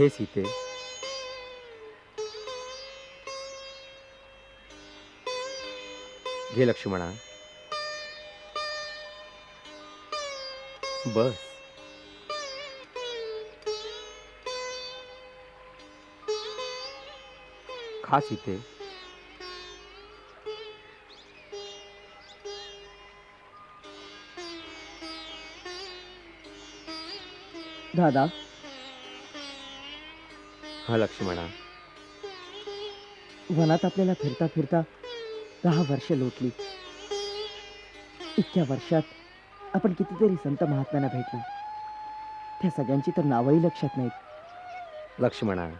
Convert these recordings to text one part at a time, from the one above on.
हे सीते घे लक्ष्मणा. बस. खा सीते दादा हा लक्ष्मणा. वनात आपल्याला फिरता फिरता दहा वर्ष लोटली. इतक्या वर्षात आपण कितीतरी संत महात्म्यांना भेटलो. त्या सगळ्यांची तर नावही लक्षात नाहीत. लक्ष्मणा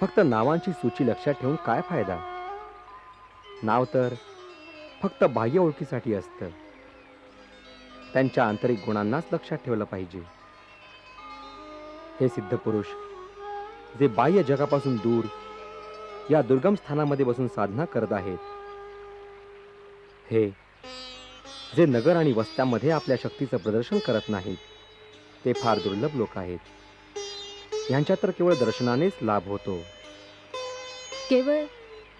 फक्त नावांची सूची लक्षात ठेवून काय फायदा? नाव तर फक्त बाह्य ओळखीसाठी असतं. त्यांच्या आंतरिक गुणांनाच लक्षात ठेवलं पाहिजे. हे सिद्ध पुरुष जे बाह्य जगापासून दूर या दुर्गम स्थानामध्ये बसून साधना करत आहेत. हे जे नगर आणि वस्त्यामध्ये आपल्या शक्तीचं प्रदर्शन करत नाहीत ते फार दुर्लभ लोक आहेत. ह्यांच्या तर केवळ दर्शनानेच लाभ होतो. केवळ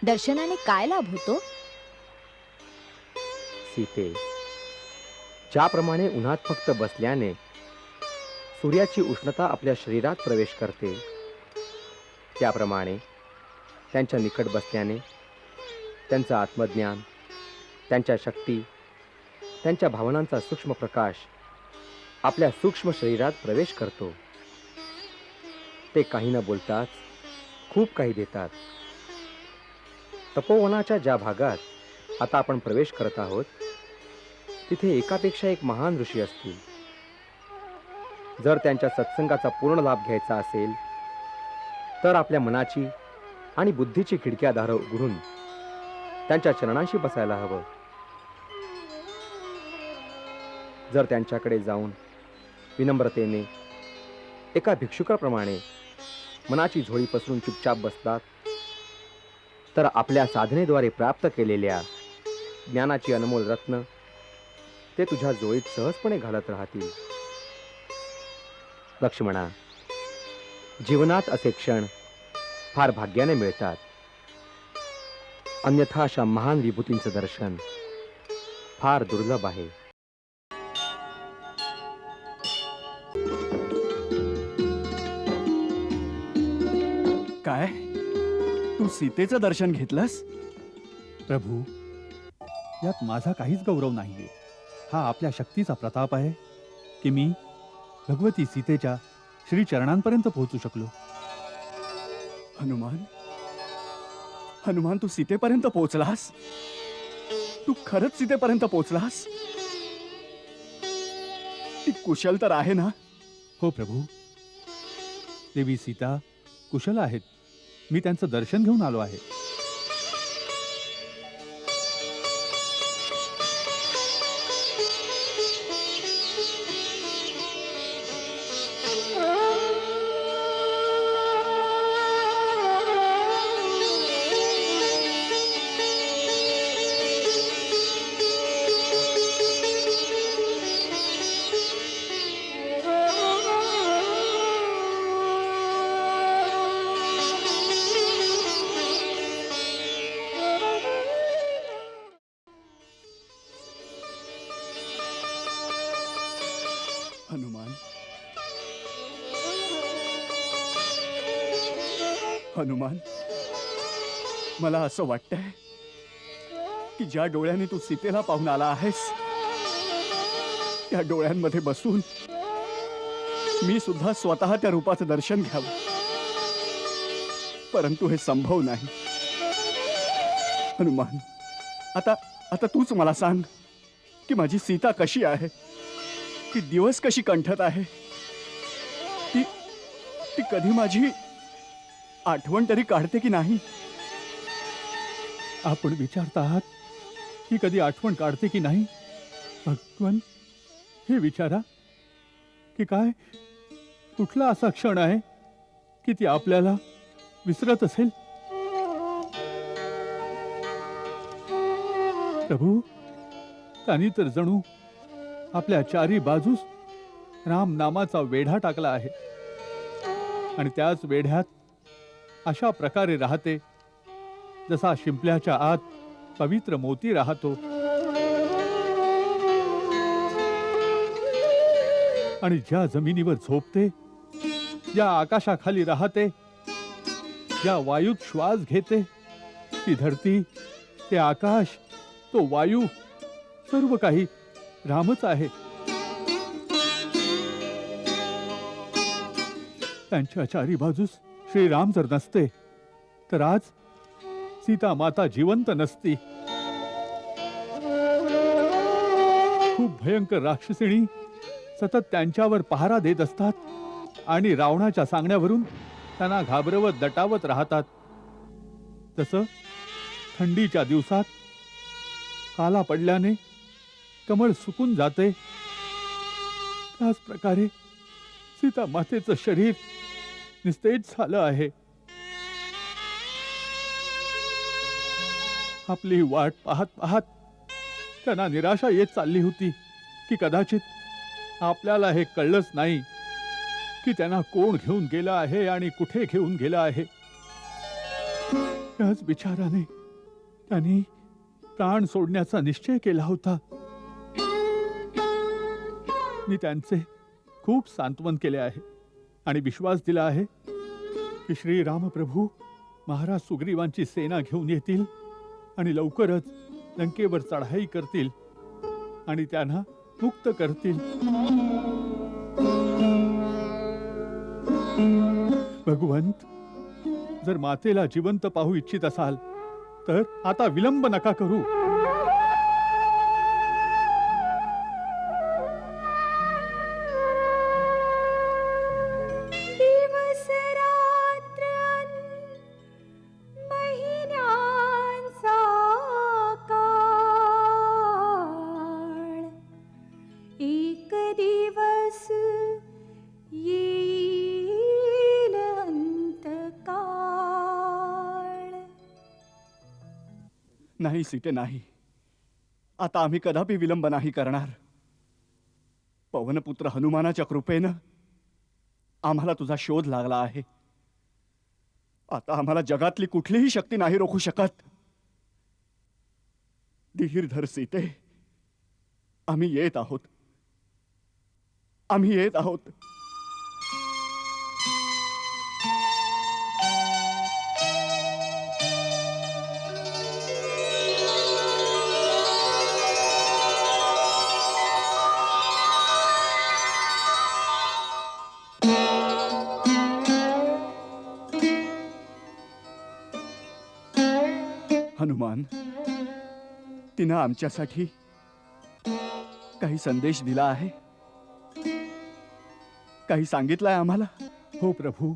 दर्शनाने काय लाभ होतो? सीते ज्याप्रमाणे उन्हात फक्त बसल्याने सूर्याची उष्णता आपल्या शरीरात प्रवेश करते. त्याप्रमाणे त्यांच्या निकट बसल्याने त्यांचं आत्मज्ञान त्यांच्या शक्ती त्यांच्या भावनांचा सूक्ष्म प्रकाश आपल्या सूक्ष्म शरीरात प्रवेश करतो. ते काही न बोलताच खूप काही देतात. तपोवनाच्या ज्या भागात आता आपण प्रवेश करत आहोत तिथे एकापेक्षा एक महान ऋषी असतील. जर त्यांच्या सत्संगाचा पूर्ण लाभ घ्यायचा असेल तर आपल्या मनाची आणि बुद्धीची खिडक्या दार उघडून त्यांच्या चरणांशी बसायला हवं. जर त्यांच्याकडे जाऊन विनम्रतेने एका भिक्षुकाप्रमाणे मनाची झोळी पसरून चुपचाप बसतात तर आपल्या साधनेद्वारे प्राप्त केलेल्या ज्ञानाची अनमोल रत्न ते तुझ्या जोळीत सहजपणे घालत राहतील. लक्ष्मणा जीवनात असे क्षण फार भाग्याने मिळतात. अन्यथा अशा महान विभूतींचं दर्शन फार दुर्लभ आहे. काय? तू सीतेचं दर्शन घेतलंस? प्रभू यात माझा काहीच गौरव नाहीये. हा आपल्या शक्तीचा प्रताप आहे की मी भगवती सीतेच्या श्री चरणांपर्यंत पोहोचू शकलो. हनुमान? हनुमान तू सीतेपर्यंत पोहोचलास? तू खरंच सीतेपर्यंत पोहोचलास? ती कुशल तर आहे ना? हो प्रभू. देवी सीता कुशल आहेत. मी त्यांचं दर्शन घेऊन आलो आहे. हनुमान मला असं वाटतंय की ज्या डोळ्याने तू सीतेला पाहून आला आहेस त्या डोळ्यांमध्ये बसून मी सुद्धा स्वतः त्या रूपाचं दर्शन घ्यावं. परंतु हे संभव नाही. हनुमान आता आता तूच मला सांग की माझी सीता कशी आहे? ती दिवस कशी कंठत आहे? ती ती कधी माझी आठवण तरी काढते की नाही? आपण विचारता आहात की कधी आठवण काढते की नाही? भगवान हे विचारा की काय? कुठला असा क्षण आहे की ती आपल्याला विसरत असेल? प्रभू त्यांनी तर जणू आपल्या चारी बाजूस राम नामाचा वेढा टाकला आहे. आणि त्याच वेढ्यात अशा प्रकारे राहते. जसा शिंपल्याच्या आत पवित्र मोती राहतो. आणि ज्या जमिनीवर झोपते ज्या आकाशाखाली राहते ज्या वायूत श्वास घेते ती धरती ते आकाश तो वायू सर्व काही रामच आहे. त्यांच्या चारी बाजूस श्रीराम जर नसते तर आज सीता माता जिवंत नसती. खूप भयंकर राक्षसिणी सतत त्यांच्यावर पहारा देत असतात आणि रावणाच्या सांगण्यावरून त्यांना घाबरवत दटावत राहतात. तसं थंडीच्या दिवसात काला पडल्याने कमळ सुकून जाते. त्याच प्रकारे सीता मातेचं शरीर निस्तेज झालं आहे. आपली वाट पाहत पाहत त्यांना निराशा येत चालली होती की कदाचित आपल्याला हे कळलंच नाही की त्यांना कोण घेऊन गेला आहे आणि कुठे घेऊन गेला आहे. याच विचाराने त्यांनी प्राण सोडण्याचा निश्चय केला होता. मी त्यांचे खूप सांत्वन केले आहे. आणि विश्वास दिला आहे की श्री रामप्रभू महाराज सुग्रीवांची सेना घेऊन येतील आणि लवकरच लंकेवर चढाई करतील आणि त्यांना मुक्त करतील. भगवंत जर मातेला जिवंत पाहू इच्छित असाल तर आता विलंब नका करू. नाही सीते नाही. आता आम्ही कदापि विलंब नाही करणार. पवनपुत्र हनुमानाच्या कृपेनं आम्हाला तुझा शोध लागला आहे. आता आम्हाला जगातली कुठलीही शक्ती नाही रोखू शकत. धीरधर सीते आम्ही येत आहोत. आम्ही येत आहोत. भगवान तिनं आमच्यासाठी काही संदेश दिला आहे. काही सांगितलंय आम्हाला. हो प्रभू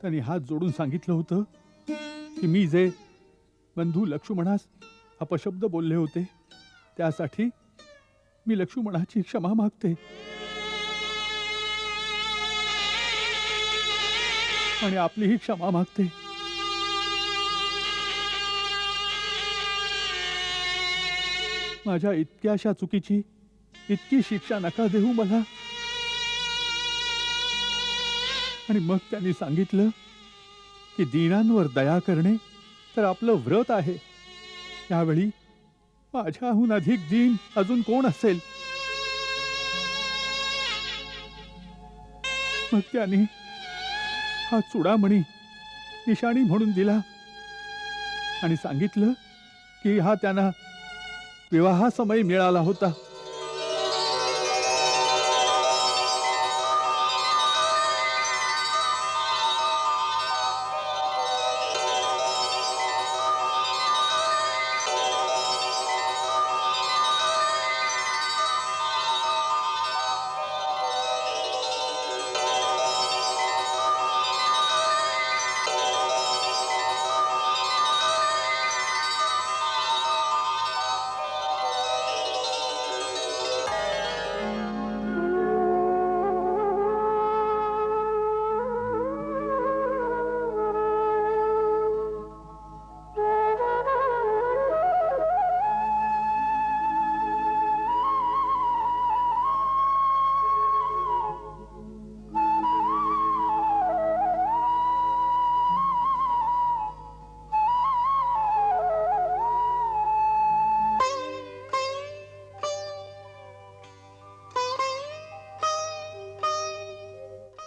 त्यांनी हात जोडून सांगितलं होतं की मी जे बंधू लक्ष्मणास अपशब्द बोलले होते त्यासाठी मी लक्ष्मणाची क्षमा मागते. आणि आपलीही क्षमा मागते. माझ्या इतक्याशा चुकीची इतकी शिक्षा नका देऊ मला. आणि मग त्यांनी सांगितलं की दीनांवर दया करणे तर आपलं व्रत आहे. त्यावेळी माझ्याहून अधिक दीन अजून कोण असेल? मग त्यांनी हा चुडामणी निशाणी म्हणून दिला आणि सांगितलं की हा त्यांना विवाहासमयी मिळाला होता.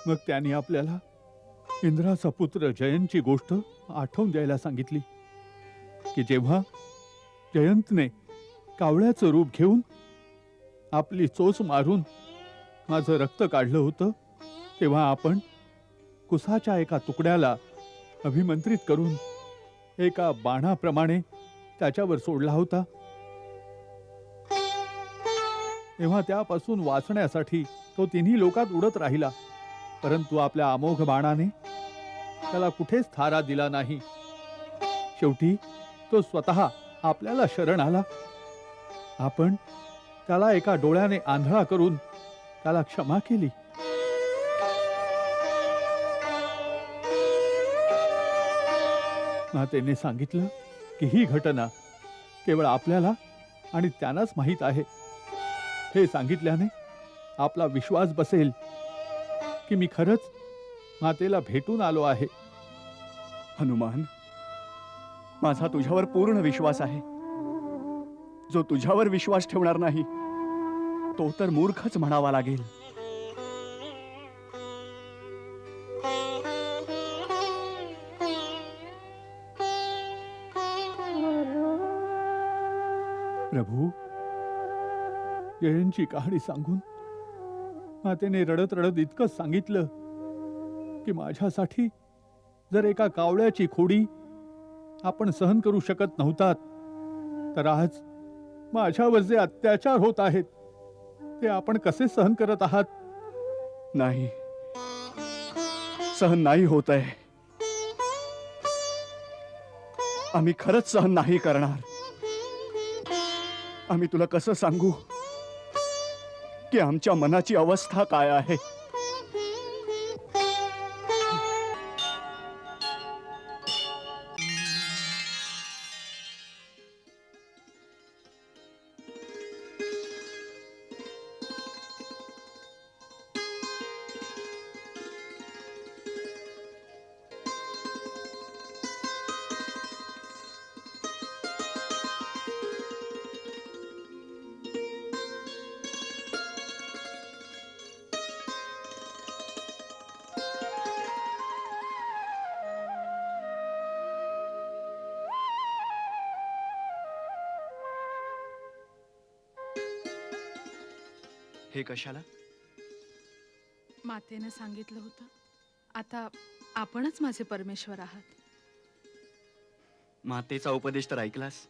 मग त्याने आपल्याला इंद्राचा पुत्र जयंतची गोष्ट आठवून द्यायला सांगितली. की जेव्हा जयंतने कावळ्याचं रूप घेऊन आपली चोच मारून माझं रक्त काढलं होतं तेव्हा आपण कुसाच्या एका तुकड्याला अभिमंत्रित करून एका बाणाप्रमाणे त्याच्यावर सोडला होता. तेव्हा त्यापासून वाचण्यासाठी तो तिन्ही लोकात उडत राहिला. परंतु आपल्या अमोघ बाणाने त्याला कुठेच थारा दिला नाही. शेवटी तो स्वतः आपल्याला शरण आला. आपण त्याला एका डोळ्याने आंधळा करून त्याला क्षमा केली. मातेने सांगितलं की ही घटना केवळ आपल्याला आणि त्यांनाच माहीत आहे. हे सांगितल्याने आपला विश्वास बसेल. की मी खरंच मातेला भेटून आलो आहे. हनुमान माझा तुझ्यावर पूर्ण विश्वास आहे. जो तुझ्यावर विश्वास ठेवणार नाही तो तर मूर्खच म्हणावा लागेल. प्रभू जयंची कहाणी सांगून मातेने रडत रडत इतकंच सांगितलं की माझ्यासाठी जर एका कावळ्याची खोडी आपण सहन करू शकत नव्हतात तर आज माझ्यावर जे अत्याचार होत आहेत ते आपण कसे सहन करत आहात? नाही. सहन नाही होत आहे. आम्ही खरंच सहन नाही करणार. आम्ही तुला कसं सांगू? की आमच्या मनाची अवस्था काय आहे? हे कशाला? मातेनं सांगितलं होतं. आता आपणच माझे परमेश्वर आहात. मातेचा उपदेश तर ऐकलास.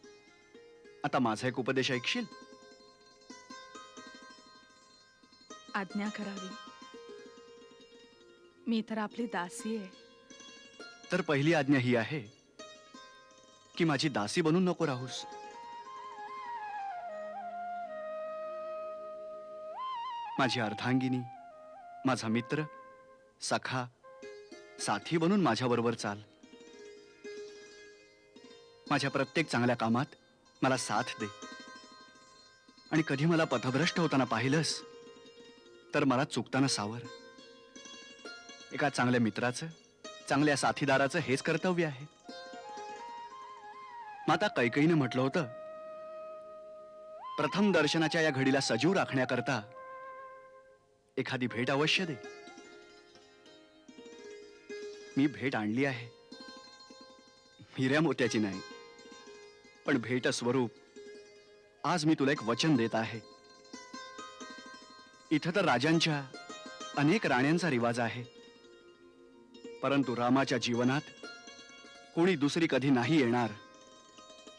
आता माझा एक उपदेश ऐकशील? आज्ञा करावी. मी तर आपली दासी आहे. तर पहिली आज्ञा ही आहे की माझी दासी बनून नको राहूस. माझी अर्धांगिनी माझा मित्र सखा साथी बनून माझ्याबरोबर चाल. माझ्या प्रत्येक चांगल्या कामात मला साथ दे. आणि कधी मला पथभ्रष्ट होताना पाहिलंस तर मला चुकताना सावर. एका चांगल्या मित्राचं चांगल्या साथीदाराचं हेच कर्तव्य आहे. माता कैकईनं म्हटलं होतं प्रथम दर्शनाच्या या घडीला सजीव राखण्याकरता एखादी भेट अवश्य दे. मी भेट आणली आहे. हिऱ्या मोत्याची नाही पण भेट स्वरूप आज मी तुला एक वचन देत आहे. इथं तर राजांच्या अनेक राण्यांचा रिवाज आहे. परंतु रामाच्या जीवनात कोणी दुसरी कधी नाही येणार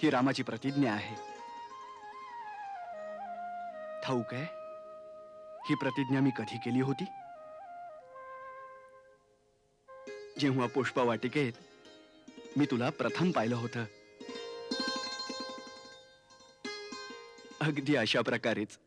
ही रामाची प्रतिज्ञा आहे. ठाऊक आहे? ही प्रतिज्ञा मी कधी केली होती? जेव्हा पुष्पा वाटिकेत मी तुला प्रथम पाहिलं होतं. अगदी अशा प्रकारेच